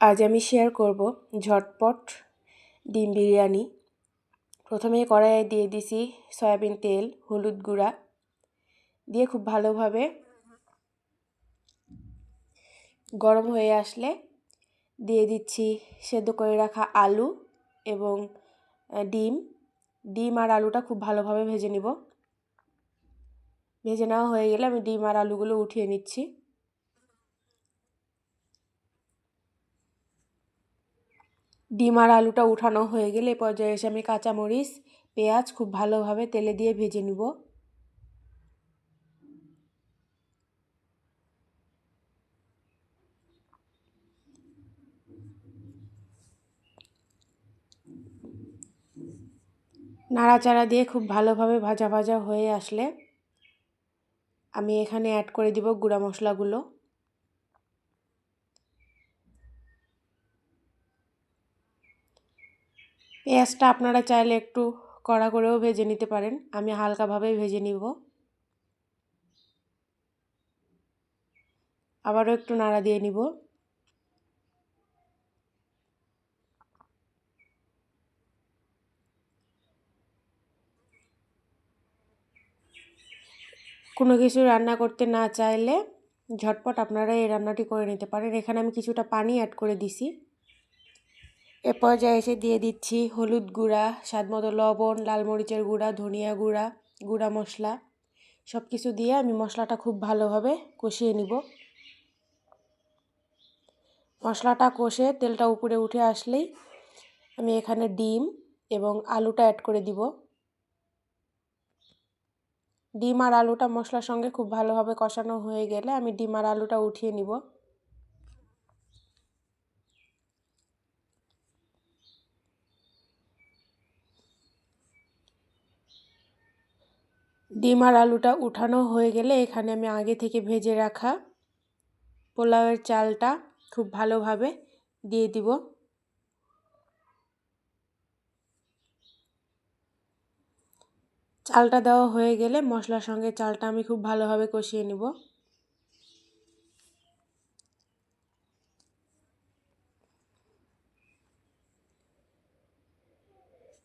আজ আমি শেয়ার করব ঝটপট ডিম বিরিয়ানি। প্রথমে কড়াইয়ে দিয়ে দিছি সয়াবিন তেল, হলুদ গুঁড়া, দিয়ে খুব ভালোভাবে গরম হয়ে আসলে দিয়ে দিচ্ছি সেদ্ধ করে রাখা আলু এবং ডিম। ডিম আর আলুটা খুব ভালোভাবে ভেজে নিব। ভেজে নেওয়া হয়ে গেলে আমি ডিম আর আলুগুলো উঠিয়ে নিচ্ছি। ডিম আর আলুটা উঠানো হয়ে গেলে পর্যায়ে এসে আমি কাঁচামরিচ, পেঁয়াজ খুব ভালোভাবে তেলে দিয়ে ভেজে নিব। নাড়াচাড়া দিয়ে খুব ভালোভাবে ভাজা ভাজা হয়ে আসলে আমি এখানে অ্যাড করে দিব গুঁড়া মশলাগুলো। পেঁয়াজটা আপনারা চাইলে একটু কড়া করেও ভেজে নিতে পারেন। আমি হালকাভাবে ভেজে নিব। আবারও একটু নাড়া দিয়ে নিব। কোনো কিছু রান্না করতে না চাইলে ঝটপট আপনারা এই রান্নাটি করে নিতে পারেন। এখানে আমি কিছুটা পানি অ্যাড করে দিছি। এ পর্যায়ে এসে দিয়ে দিচ্ছি হলুদ গুঁড়া, স্বাদ মতো লবণ, লাল মরিচের গুঁড়া, ধনিয়া গুঁড়া গুঁড়া মশলা। সব কিছু দিয়ে আমি মশলাটা খুব ভালোভাবে কষিয়ে নিব। মশলাটা কষে তেলটা উপরে উঠে আসলেই আমি এখানে ডিম এবং আলুটা অ্যাড করে দিব। ডিম আর আলুটা মশলার সঙ্গে খুব ভালোভাবে কষানো হয়ে গেলে আমি ডিম আর আলুটা উঠিয়ে নিব। ডিম আর আলুটা উঠানো হয়ে গেলে এখানে আমি আগে থেকে ভেজে রাখা পোলাওয়ের চালটা খুব ভালোভাবে দিয়ে দিব। চালটা দেওয়া হয়ে গেলে মশলার সঙ্গে চালটা আমি খুব ভালোভাবে কষিয়ে নিব।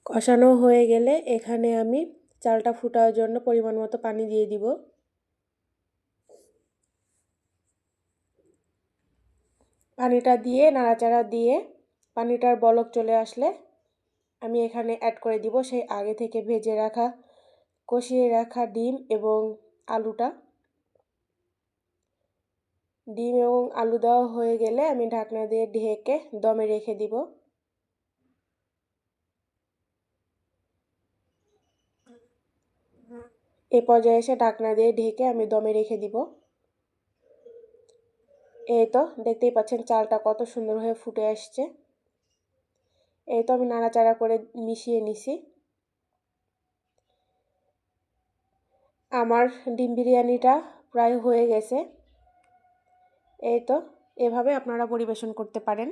কষানো হয়ে গেলে এখানে আমি চালটা ফুটার জন্য পরিমাণ মতো পানি দিয়ে দিব। পানিটা দিয়ে, নাড়াচাড়া দিয়ে পানিটার বলক চলে আসলে আমি এখানে অ্যাড করে দিব সেই আগে থেকে ভেজে রাখা, কষিয়ে রাখা ডিম এবং আলুটা। ডিম এবং আলু দেওয়া হয়ে গেলে আমি ঢাকনা দিয়ে ঢেকে দমে রেখে দিব। এ পর্যায়ে এসে ঢাকনা দিয়ে ঢেকে আমি দমে রেখে দিব। এই তো, দেখতেই পাচ্ছেন চালটা কত সুন্দর হয়ে ফুটে আসছে। এই তো আমি নাড়াচাড়া করে মিশিয়ে নিছি। আমার ডিম বিরিয়ানিটা প্রায় হয়ে গেছে। এই তো, এভাবে আপনারা পরিবেশন করতে পারেন।